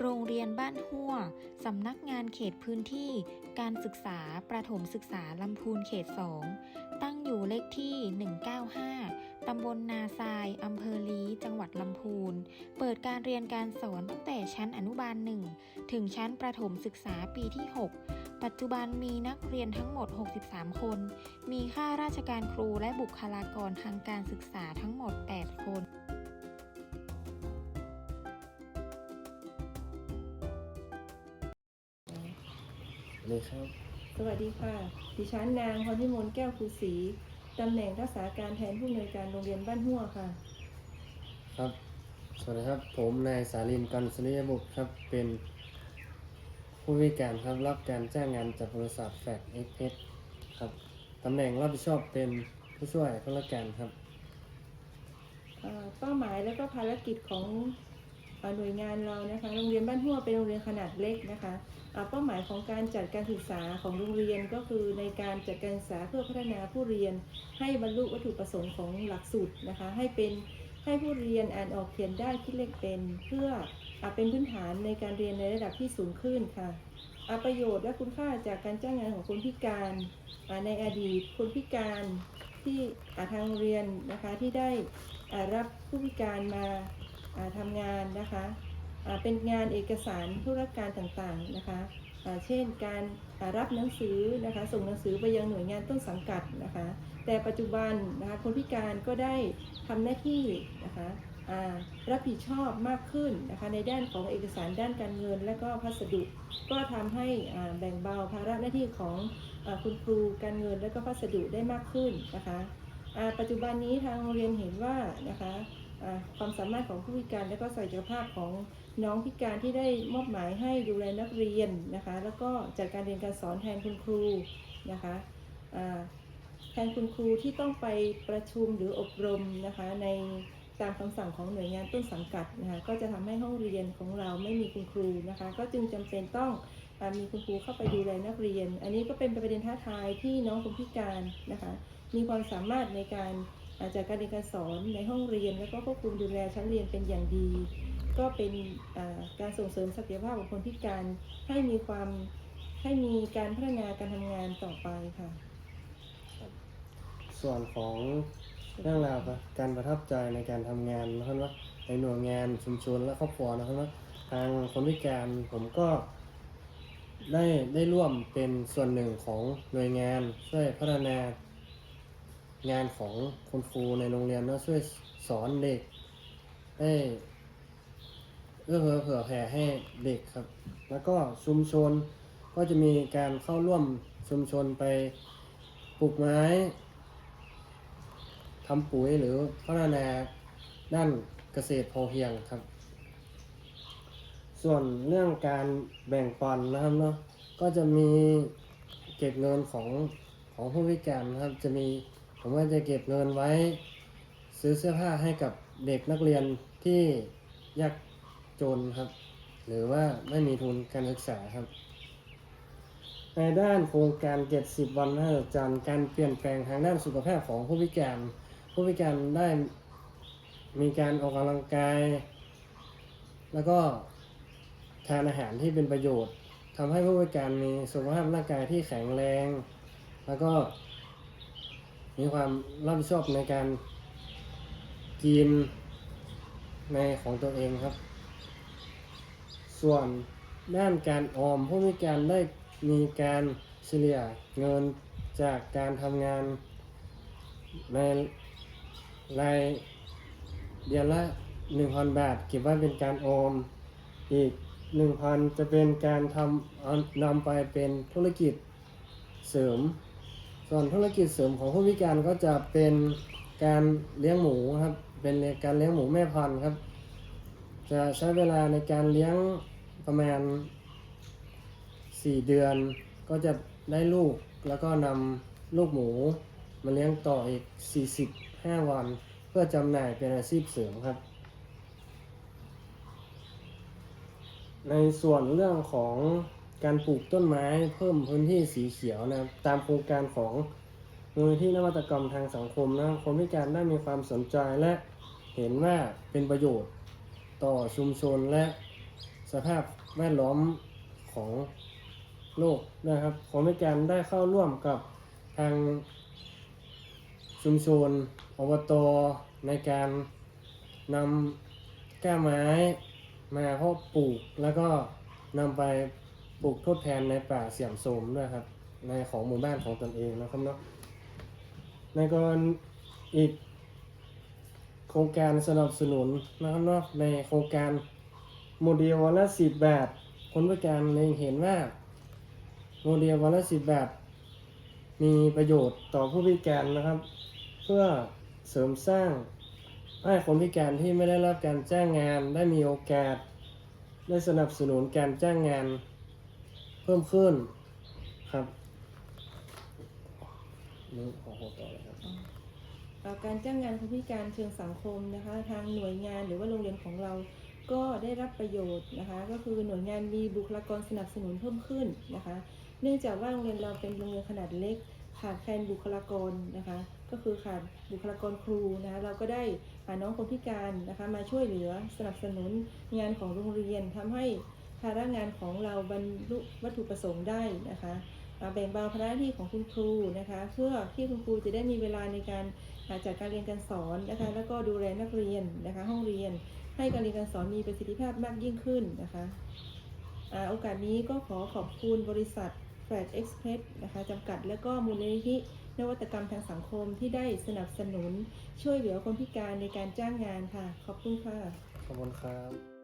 โรงเรียนบ้านหัวสำนักงานเขตพื้นที่ การศึกษาประถมศึกษาลำพูนเขต 2 ตั้งอยู่เลขที่ 195 ตำบลนาทราย อำเภอลีจังหวัดลำพูน เปิดการเรียนการสอนตั้งแต่ชั้นอนุบาล 1 ถึงชั้นประถมศึกษาปีที่ 6ปัจจุบันมีนักเรียนทั้งหมด 63 คน มีข้าราชการครูและบุคลากรทางการศึกษาทั้งหมด 8 คน เลยครับ สวัสดีค่ะ ดิฉันนางพรพิมลแก้วภูศรีตำแหน่งรักษาการแทนผู้อำนวยการโรงเรียนบ้านหัวค่ะ ครับ สวัสดีครับ ผมนายสาลินกันสุริยบุตรครับ เป็นผู้วิการครับรับการจ้างงานจากบริษัทแฟกเอ็กเพครับตำแหน่งรับผิดชอบเป็นผู้ช่วยผู้ราชการครับ เอ่อเป้าหมายและก็ภารกิจของเอ่อ หน่วยงานเรานะคะโรงเรียนบ้านหัวเป็นโรงเรียนขนาดเล็กนะคะเป้าหมายของการจัดการศึกษาของโรงเรียนก็คือในการจัดการศึกษาเพื่อพัฒนาผู้เรียน ให้บรรลุวัตถุประสงค์ของหลักสูตรนะคะให้เป็นให้ผู้เรียนอ่านออกเขียนได้คิดเลขเป็น เพื่ออเป็นพื้นฐานในการเรียนในระดับที่สูงขึ้นค่ะประโยชน์และคุณค่าจากการจ้างงานของคนพิการในอดีตคนพิการที่ทางเรียนนะคะที่ได้รับผู้พิการมา ทำงานนะคะเป็นงานเอกสารธุรการต่างๆนะคะเช่นการรับหนังสือนะคะส่งหนังสือไปยังหน่วยงานต้นสังกัดนะคะแต่ปัจจุบันนะคะคนพิการก็ได้ทำหน้าที่นะคะรับผิดชอบมากขึ้นนะคะในด้านของเอกสารด้านการเงิน และก็พัสดุ ก็ทำให้แบ่งเบาภาระหน้าที่ของอคุณครูการเงิน และก็พัสดุได้มากขึ้นนะคะปัจจุบันนี้ทางโรงเรียนเห็นว่านะคะ ความสามารถของผู้พิการและก็ศักยภาพของน้องพิการที่ได้มอบหมายให้ดูแลนักเรียนนะคะ แล้วก็จัดการเรียนการสอนแทนคุณครูนะคะแทนคุณครูที่ต้องไปประชุมหรืออบรมนะคะในตามคำสั่งของหน่วยงานต้นสังกัดนะคะก็จะทำให้ห้องเรียนของเราไม่มีคุณครูนะคะ ก็จึงจำเป็นต้องอมีคุณครูเข้าไปดูแลนักเรียน อันนี้ก็เป็นประเด็นท้าทายที่น้องคนพิการนะคะ มีความสามารถในการ อาจากการเรียนการสอนในห้องเรียนแล้วก็ควบคุมดูแลชั้นเรียนเป็นอย่างดี ก็เป็นการส่งเสริมศักยภาพของคนพิการให้มีความให้มีการพัฒนาการทำงานต่อไปค่ะ ส่วนของเรื่องราวการประทับใจในการทำงานนะครับว่าในหน่วยงานชุมชนและครอบครัวนะครับว่าทางคนพิการผมก็ได้ได้ร่วมเป็นส่วนหนึ่งของหน่วยงานช่วยพัฒนา งานของคุณครูในโรงเรียนเนาะช่วยสอนเด็กได้เอื้อเฟื้อเผื่อแผ่ให้เด็กครับ แล้วก็ชุมชนก็จะมีการเข้าร่วมชุมชนไปปลูกไม้ทำปุ๋ยหรือพัฒนาด้านเกษตรพอเพียงครับ ส่วนเรื่องการแบ่งปันนะครับเนาะก็จะมีเก็บเงินของของผู้พิการนะครับจะมี ผมว่าจะเก็บเงินไว้ ซื้อเสื้อผ้าให้กับเด็กนักเรียนที่ยากจนครับ หรือว่าไม่มีทุนการศึกษาครับ ในด้านโครงการ 70 วันมหัศจรรย์การเปลี่ยนแปลงทางด้านสุขภาพของผู้พิการ ผู้พิการได้มีการออกกำลังกาย แล้วก็ทานอาหารที่เป็นประโยชน์ทำให้ผู้พิการมีสุขภาพร่างกายที่แข็งแรง แล้วก็ มีความรับผิดชอบในการกินในของตัวเองครับ ส่วนด้านการออมผู้พิการได้มีการเฉลี่ยเงินจากการทำงานในรายเดือนละ 1,000 บาท เก็บไว้เป็นการออมอีก 1,000 จะเป็นการทำเอานำไปเป็นธุรกิจเสริม ส่วนธุรกิจเสริมของผู้พิการก็จะเป็นการเลี้ยงหมูครับ เป็นการเลี้ยงหมูแม่พันธุ์ครับ จะใช้เวลาในการเลี้ยงประมาณ 4 เดือน ก็จะได้ลูกแล้วก็นำลูกหมูมาเลี้ยงต่ออีก 45 วัน เพื่อจำหน่ายเป็นอาชีพเสริมครับ ในส่วนเรื่องของ การปลูกต้นไม้เพิ่มพื้นที่สีเขียวนะครับตามโครงการของมูลนิธินวัตกรรมทางสังคมนะคนพิการได้มีความสนใจและเห็นว่าเป็นประโยชน์ต่อชุมชนและสภาพแวดล้อมของโลกนะครับผมมีการได้เข้าร่วมกับทางชุมชนอบตในการนำแก้ไม้มาเพาะปลูกแล้วก็นำไป ปลูกทดแทนในป่าเสี่ยมโทรมด้วยครับ ในของหมู่บ้านของตนเองนะครับเนาะในกรณีอีก โครงการสนับสนุนนะครับเนาะในโครงการโมเดลวันละสิบแบบคนพิการเล็งเห็นว่าโมเดลวันละสิบแบบมีประโยชน์ต่อผู้พิการนะครับ เพื่อเสริมสร้างให้คนพิการที่ไม่ได้รับการจ้างงานได้มีโอกาส ได้สนับสนุนการจ้างงาน พิ่มขึ้นครับนี่ขอขอต่อเลยครับการจ้างงานคนพิการเชิงสังคมนะคะ ทางหน่วยงานหรือว่าโรงเรียนของเราก็ได้รับประโยชน์นะคะ ก็คือหน่วยงานมีบุคลากรสนับสนุนเพิ่มขึ้นนะคะ เนื่องจากว่าโรงเรียนเราเป็นโรงเรียนขนาดเล็กขาดแคลนบุคลากรนะคะ ก็คือขาดบุคลากรครูนะคะเราก็ได้หาน้องคนพิการนะคะ มาช่วยเหลือสนับสนุนงานของโรงเรียนทำให้ ภาระงานของเราบรรลุวัตถุประสงค์ได้นะคะอ่าแบ่งเบาภาระหน้าที่ของคุณครูนะคะ เพื่อที่คุณครูจะได้มีเวลาในการาจัดการเรียนการสอนนะคะแล้วก็ดูแลนักเรียนนะคะ ห้องเรียน ให้การเรียนการสอนมีประสิทธิภาพมากยิ่งขึ้นนะคะโอกาสนี้ก็ขอขอบคุณบริษัท f l a t Express นะคะจำกัดและก็มูลนิธินวัตกรรมทางสังคมที่ได้สนับสนุน ช่วยเหลือคนพิการในการจ้างงานค่ะ ขอบคุณค่ะ ขอบคุณครับ